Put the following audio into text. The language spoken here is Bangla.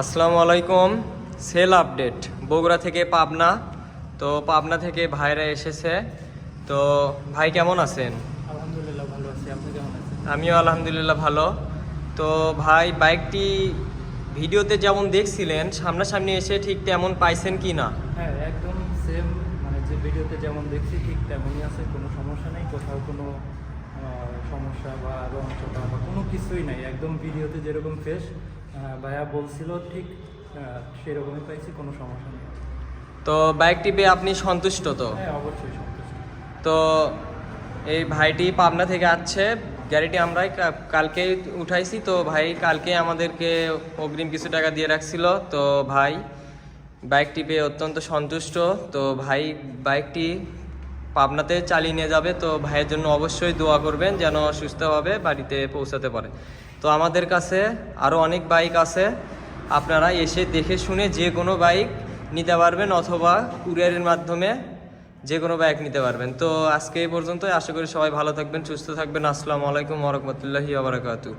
আসসালামু আলাইকুম। Sell update. বগুড়া থেকে পাবনা। তো পাবনা থেকে ভাইরা এসেছে। তো ভাই কেমন আছেন? আলহামদুলিল্লাহ ভালো আছি। আপনি কেমন আছেন? আমিও আলহামদুলিল্লাহ ভালো। তো ভাই বাইকটি ভিডিওতে যেমন দেখছিলেন সামনাসামনি এসে ঠিক তেমন পাইছেন কি না? হ্যাঁ একদম সেম মানে যে ভিডিওতে যেমন দেখছি ঠিক তেমনই আছে। কোনো সমস্যা নেই। কোথাও কোনো সমস্যা বা রং বা কোনো কিছুই নাই। একদম ভিডিওতে যেরকম ফ্রেশ ভাইয়া বলছিল ঠিক সেরকমই পাইছি কোনো সমস্যা নেই। তো বাইকটি পেয়ে আপনি সন্তুষ্ট তো? হ্যাঁ অবশ্যই সন্তুষ্ট। তো এই ভাইটি পাবনা থেকে আসছে গাড়িটি আমরাই কালকে উঠাইছি তো ভাই কালকে আমাদেরকে অগ্রিম কিছু টাকা দিয়ে রাখছিল তো ভাই বাইকটি পেয়ে অত্যন্ত সন্তুষ্ট তো ভাই বাইকটি পাবনাতে চালিয়ে নিয়ে যাবে, তো ভাইয়ের জন্য অবশ্যই দোয়া করবেন যেন সুস্থভাবে বাড়িতে পৌঁছাতে পারে। তো আমাদের কাছে আরও অনেক বাইক আছে, আপনারা এসে দেখে শুনে যে কোনো বাইক নিতে পারবেন অথবা কুরিয়ারের মাধ্যমে যে কোনো বাইক নিতে পারবেন। তো আজকে এই পর্যন্তই, আশা করি সবাই ভালো থাকবেন, সুস্থ থাকবেন, আসসালামু আলাইকুম ওরহমতুল্লাহি আবরাকাতু